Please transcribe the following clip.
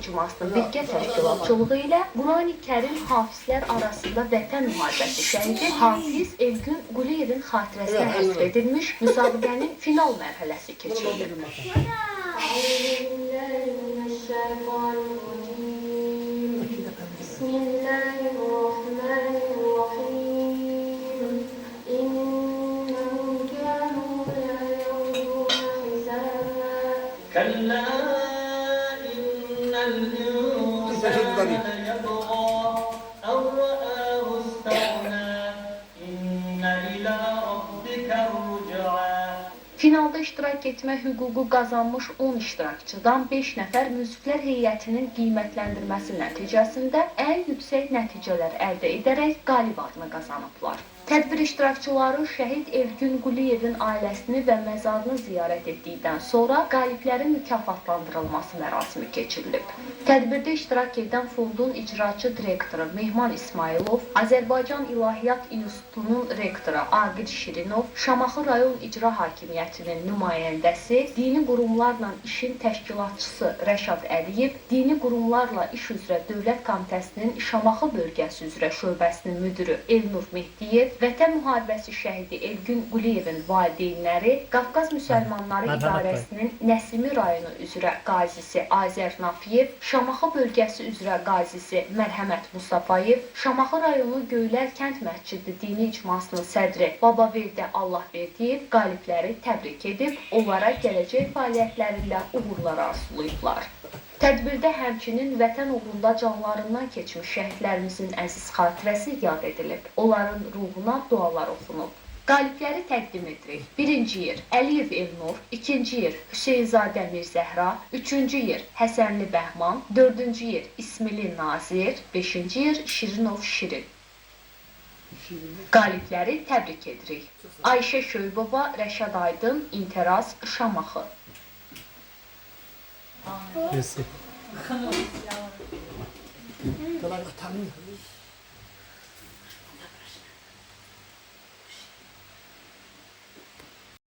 icmasının birgə təşkilatçılığı ilə Qurani Kərim hafizlər arasında Vətən müharibəsi şəhidi Hafiz Elgün Quliyevin xatirəsinə həsr edilmiş müsabiqənin final mərhələsi keçirilib. بسم الإنسان ليطغى أن رآه استغنى إن إلى ربك الرجعى Finalda iştirak etmə hüququ qazanmış 10 iştirakçıdan 5 nəfər müziklər heyətinin qiymətləndirməsi nəticəsində ən yüksək nəticələr əldə edərək qalib adını qazanıblar. Tədbir iştirakçıları şəhid Elgün Quliyevin ailəsini və məzarını ziyarət etdikdən sonra qaliblərin mükafatlandırılması mərasimi keçirilib. Tədbirdə iştirak edən fondun icraçı direktoru Mehman İsmailov, Azərbaycan İlahiyyat İnstitutunun rektoru Aqil Şirinov, Şamaxı rayon icra hakimiyyətinin nümayəndəsi, dini qurumlarla işin təşkilatçısı Rəşad Əliyev, dini qurumlarla iş üzrə Dövlət Komitəsinin Şamaxı bölgəsi üzrə şöbəsinin müdiri Elnur Mehdiyev, Vətən müharibəsi şəhidi Elgün Quliyevin valideynləri, Qafqaz Müsəlmanları Mərhəmət bəy. İdarəsinin Nəsimi rayonu üzrə qazisi Azər Nafiyev, Şamaxı bölgəsi üzrə qazisi Mərhəmət Mustafayev, Şamaxı rayonu Göylər kənd məscidi dini icmasının sədri Babaverdə Allahverdiyev qalibləri təbrik edib, onlara gələcək fəaliyyətlərində uğurlar arzulayıblar. Tədbirdə həmçinin vətən uğrunda canlarından keçmiş şəhidlərimizin əziz xatirəsi yad edilib. Onların ruhuna dualar oxunub. Qalibləri təqdim edirik. Birinci yer Əliyev Elnur, ikinci yer Hüseynzadə Mirzəhra, üçüncü yer Həsənli Bəhman, dördüncü yer İsmili Nazir, beşinci yer Şirinov Şirin. Qalibləri təbrik edirik. Ayşə Şöybova, Rəşad Aydın, İnteraz, Şamaxı. です。